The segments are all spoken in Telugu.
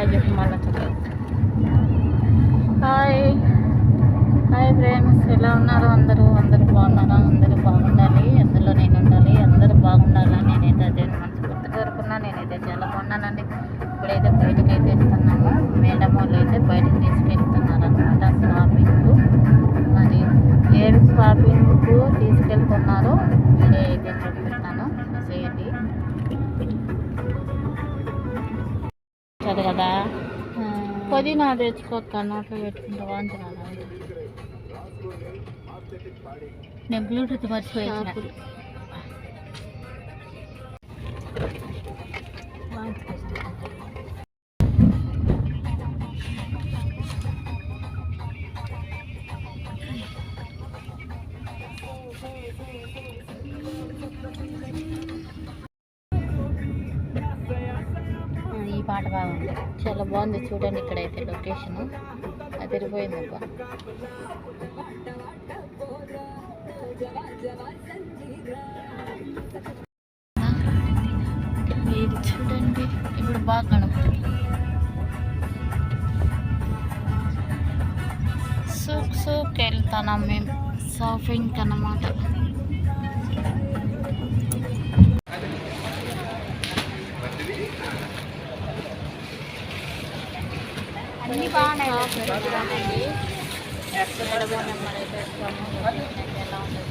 హాయ్ చెప్పు మళ్ళీ హాయ్ హాయ్ ఫ్రెండ్స్ ఎలా ఉన్నారు? అందరూ అందరూ బాగున్నారా? అందరూ బాగుండాలి. అందులో నేను ఉండాలి. అందరూ బాగుండాలని నేనైతే అదే మనస్ఫూర్తి కోరుకున్నా. నేనైతే చాలా బాగున్నానండి. ఇప్పుడైతే బయటకు అయితే వెళ్తున్నాము. మేడం వాళ్ళు అయితే బయటకు తీసుకెళ్తున్నారు అనమాట షాపింగ్కు. మరి ఏం షాపింగ్కు తీసుకెళ్తున్నారో వీడియో అయితే చదువు కదా. పుదీనా తెచ్చుకోక నోట్లో పెట్టుకుంటా వాంతున్నా నేను బ్లూటూత్ మర్చిపోయాను పాట బాగుంది. చాలా బాగుంది చూడండి ఇక్కడైతే లొకేషన్ అదిరిపోయింది అబ్బా ఇది చూడండి ఇప్పుడు బాగా కనపడుతుంది. సూక్ సూక్ వెళ్తున్నాం మేము. షాపింగ్ అన్నమాట అన్ని బాగున్నాయి చూడండి ఎక్కడ నెంబర్ అయితే ఇస్తాము ఎలా ఉంటుంది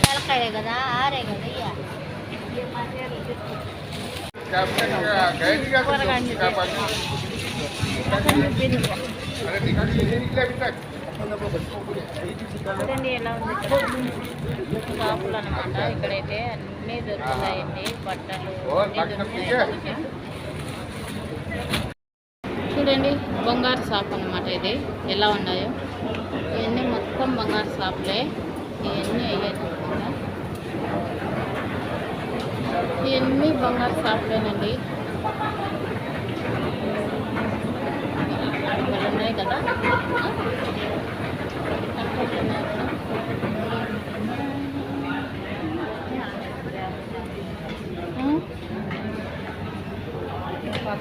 చాలా అయితే కదా ఆరే కదా ఇయ్య. చూడండి ఎలా ఉంది? షాపులు అనమాట ఇక్కడైతే అన్నీ దొరుకుతాయండి. బట్టలు దొరుకుతాయి చూడండి బంగారు షాప్ అనమాట ఇది. ఎలా ఉన్నాయో. ఇవన్నీ మొత్తం బంగారు షాపులే ఇవన్నీ అయ్యాయి ఇవన్నీ బంగారు షాపులేనండి ఇక్కడ ఉన్నాయి కదా.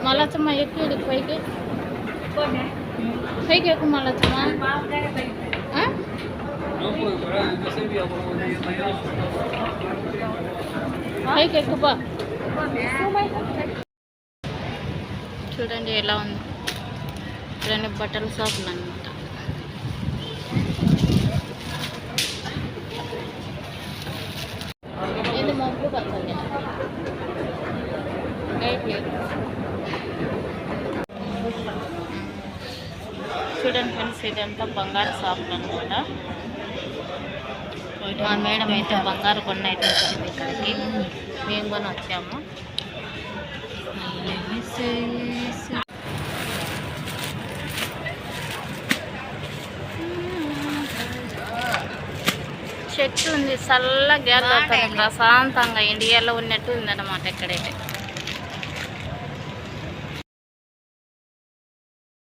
మళ్ళచ్చమ్మ ఎక్కువ ఇక్కడికి పైకి. పైకి ఎక్కువ మళ్ళచ్చమ్మ పైకి ఎక్కువ చూడండి ఎలా ఉంది. చూడండి బట్టల షాపులు అనమాట ఇది మొగ్గు పచ్చండి లైట్ లేదు చూడండి ఫ్రెండ్స్ ఇదంతా బంగారు షాపులు అనమాట మా మేడం అయితే బంగారు కొన్న అయితే వచ్చింది ఇక్కడికి. మేము కొని వచ్చాము. చెట్టు ఉంది చల్ల గ్యాస్ ప్రశాంతంగా ఇండియాలో ఉన్నట్టు ఉందన్నమాట ఇక్కడైతే.